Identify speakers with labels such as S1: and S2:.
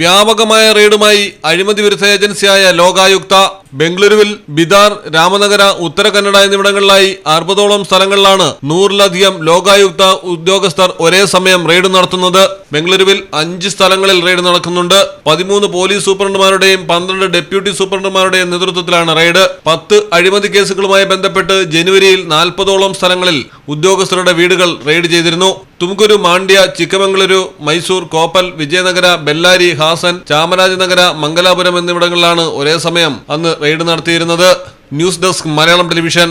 S1: വ്യാപകമായ റെയ്ഡുമായി അഴിമതി വിരുദ്ധ ഏജൻസിയായ ലോകായുക്ത ബംഗളൂരുവിൽ ബിദാർ രാമനഗര ഉത്തര കന്നഡ എന്നിവിടങ്ങളിലായി അറുപതോളം സ്ഥലങ്ങളിലാണ് നൂറിലധികം ലോകായുക്ത ഉദ്യോഗസ്ഥർ ഒരേ സമയം റെയ്ഡ് നടത്തുന്നത്. ബംഗളൂരുവിൽ അഞ്ച് സ്ഥലങ്ങളിൽ റെയ്ഡ് നടക്കുന്നുണ്ട്. പതിമൂന്ന് പോലീസ് സൂപ്രണ്ടുമാരുടെയും പന്ത്രണ്ട് ഡെപ്യൂട്ടി സൂപ്രണ്ടുമാരുടെയും നേതൃത്വത്തിലാണ് റെയ്ഡ്. പത്ത് അഴിമതി കേസുകളുമായി ബന്ധപ്പെട്ട് ജനുവരിയിൽ നാൽപ്പതോളം സ്ഥലങ്ങളിൽ ഉദ്യോഗസ്ഥരുടെ വീടുകൾ റെയ്ഡ് ചെയ്തിരുന്നു. തുംകുരു മാണ്ഡ്യ ചിക്കമംഗളൂരു മൈസൂർ കോപ്പൽ വിജയനഗര ബെല്ലാരി ഹാസൻ ചാമരാജനഗര മംഗലാപുരം എന്നിവിടങ്ങളിലാണ് ഒരേ സമയം അന്ന് റെയ്ഡ് നടത്തിയിരുന്നത്. News desk Malayalam television.